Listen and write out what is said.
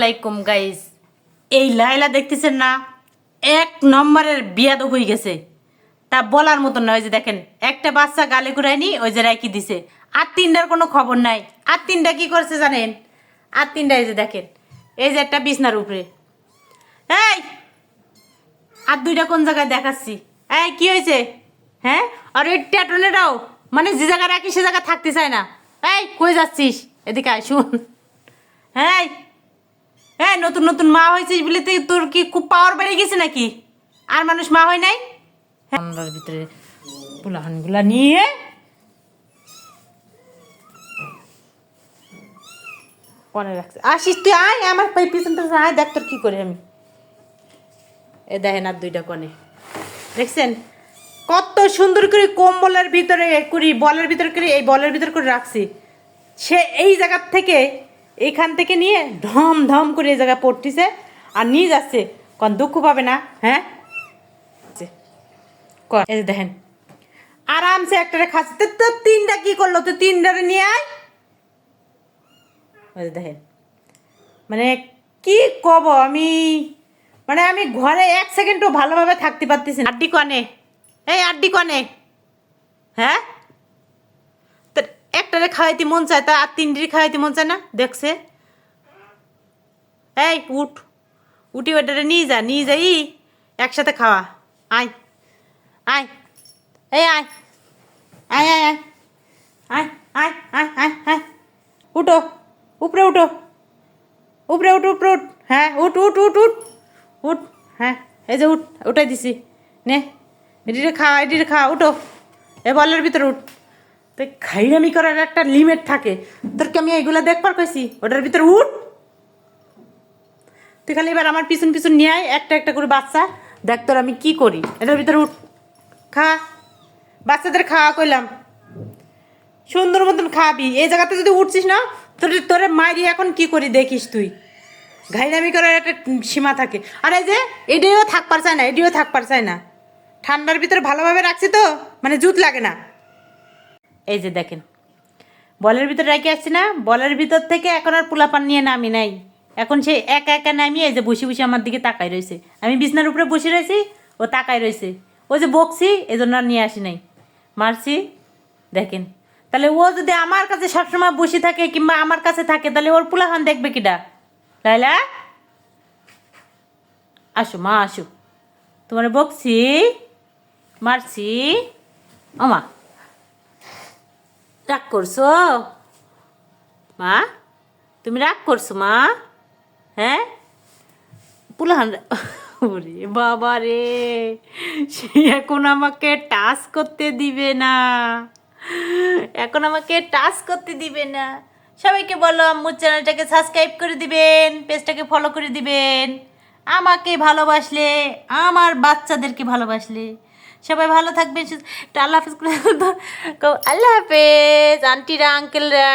আলাইকুম গাইস এই লাইলা দেখতেছেন না? এক নম্বরের বিয়াদ হয়ে গেছে। তা বলার মতন নয় ওই যে দেখেন, একটা বাচ্চা গালে ঘুরায়নি ওই যে রাইকি দিছে। আর তিনটার কোনো খবর নাই। আর তিনটা কি করছে জানেন? আর তিনটা এই যে দেখেন, এই যে একটা বিছনার উপরে। এই, আর দুইটা কোন জায়গায় দেখাচ্ছি? এই, কি হয়েছে? হ্যাঁ? আর ওই ট্যাটনেটাও মানে যে জায়গায় রাখি, সে জায়গায় থাকতে চায় না। এই, কই যাচ্ছিস? এদিকে আয়, শুন। হ্যাঁ হ্যাঁ নতুন নতুন মা হয়েছিস বলে তুই তোর কি খুব পাওয়ার বেড়ে গেছে নাকি? আর মানুষ মা হয় নাই? ঠান্ডার ভিতরে বুলাহানগুলা নিয়ে কনে রাখছে। আসিস তুই, আয়, আমার পাই পিছন পিছন আয়, দেখ তোর কি করে আমি। এ দেখেন আর দুইটা কনে। দেখছেন? কত সুন্দর করে কম্বলের ভিতরে করি, বলের ভিতরে করে, এই বলের ভিতরে করে রাখছি। সে এই জায়গার থেকে এইখান থেকে নিয়ে ধম ধম করে এই জায়গায় পড়তিছে আর নিয়ে যাচ্ছে। কোন দুঃখ পাবে না হ্যাঁ? এই দেখেন। আরামসে একটা খাচ্ছে। তো তিনটা কি করল? তো তিনটারে নিয়ে আয়। দেখেন। মানে কি কব আমি? মানে আমি ঘরে এক সেকেন্ডও ভালোভাবে থাকতে পারতেছি না। আড্ডি কনে। এই আড্ডি কনে। হ্যাঁ? একটারে খাওয়াইতে মন চায়, তা আর তিনটির খাওয়াইতে মন চায় না? দেখছে। এই, উঠ। উঠি ওটারে নিয়ে যা, নিয়ে যাই একসাথে খাওয়া। আয়। আয়। এই, আয়। আয় আয় আয়। আয় আয় আয় আয় আয়। উঠো। উপরে উঠো। উপরে উঠ উপরে উঠ। হ্যাঁ উঠ উঠ উঠ উঠ। উঠ। হ্যাঁ এই যে উঠ, উঠাই দিছি। নে। এটিরে খা এটিরে খা, উঠো। এ বলের ভিতরে উঠ। তো খাইরামি করার একটা লিমিট থাকে। তোর কি আমি এইগুলো দেখবার কইছি, ওটার ভিতরে উঠ। তুই খালি এবার আমার পিছন পিছন নিয়ে একটা একটা করে বাচ্চা। দেখ তোর আমি কি করি, এটার ভিতরে উঠ। খা। বাচ্চাদের খাওয়া কইলাম। সুন্দর মতন খাবি। এই জায়গাতে যদি উঠছিস না, তোর তোরে মাইরি এখন কি করি দেখিস তুই? ঘাইরামি করার একটা সীমা থাকে। আর এই যে এডিও থাকবার চায় না এডিও থাকবার চায় না। ঠান্ডার ভিতরে ভালোভাবে রাখছি তো মানে জুত লাগে না। এই যে দেখেন। বলের ভিতরে রেখে আসছি না, বলের ভিতর থেকে এখন আর পোলাপান নিয়ে নামি নাই। এখন সে একা একা নামিয়ে এই যে বসে বসে আমার দিকে তাকাই রয়েছে। আমি বিছনার উপরে বসে রয়েছি, ও তাকাই রয়েছে। ও যে বকছি এই জন্য আর নিয়ে আসি নাই। মারছি, দেখেন। তাহলে ও যদি আমার কাছে সবসময় বসে থাকে কিংবা আমার কাছে থাকে, তাহলে ওর পোলাখান দেখবে কিটা লাইলা? আসো মা, আসো। তোমার বকছি, মারছি। ওমা রাগ করছ? মা, তুমি রাগ করছ, মা? হ্যাঁ? পুলাহান ওরে বাবা রে, সে এখন আমাকে টাচ করতে দিবে না। এখন আমাকে টাচ করতে দিবে না। সবাইকে বলো, আম্মুর চ্যানেলটাকে সাবস্ক্রাইব করে দিবেন পেজটাকে ফলো করে দিবেন। আমাকে ভালোবাসলে আমার বাচ্চাদেরকে ভালোবাসলে। সবাই ভালো থাকবেন আল্লাহ হাফেজ আল্লাহ হাফেজ আন্টিরা আঙ্কেলরা।